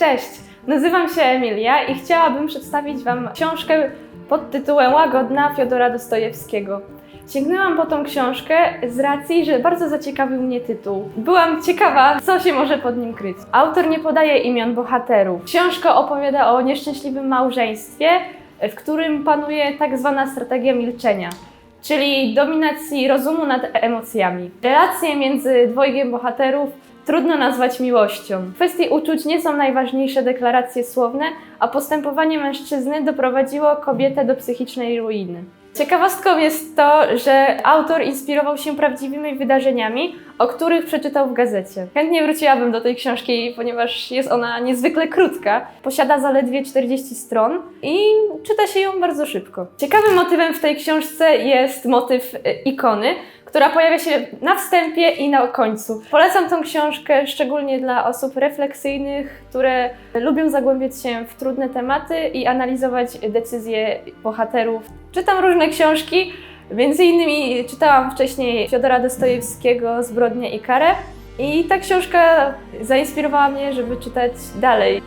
Cześć, nazywam się Emilia i chciałabym przedstawić Wam książkę pod tytułem Łagodna Fiodora Dostojewskiego. Sięgnęłam po tą książkę z racji, że bardzo zaciekawił mnie tytuł. Byłam ciekawa, co się może pod nim kryć. Autor nie podaje imion bohaterów. Książka opowiada o nieszczęśliwym małżeństwie, w którym panuje tak zwana strategia milczenia czyli dominacji rozumu nad emocjami. Relacje między dwojgiem bohaterów trudno nazwać miłością. W kwestii uczuć nie są najważniejsze deklaracje słowne, a postępowanie mężczyzny doprowadziło kobietę do psychicznej ruiny. Ciekawostką jest to, że autor inspirował się prawdziwymi wydarzeniami, o których przeczytał w gazecie. Chętnie wróciłabym do tej książki, ponieważ jest ona niezwykle krótka. Posiada zaledwie 40 stron i czyta się ją bardzo szybko. Ciekawym motywem w tej książce jest motyw e, ikony, która pojawia się na wstępie i na końcu. Polecam tą książkę szczególnie dla osób refleksyjnych, które lubią zagłębiać się w trudne tematy i analizować decyzje bohaterów. Czytam różne książki, między innymi czytałam wcześniej Fiodora Dostojewskiego Zbrodnię i karę i ta książka zainspirowała mnie, żeby czytać dalej.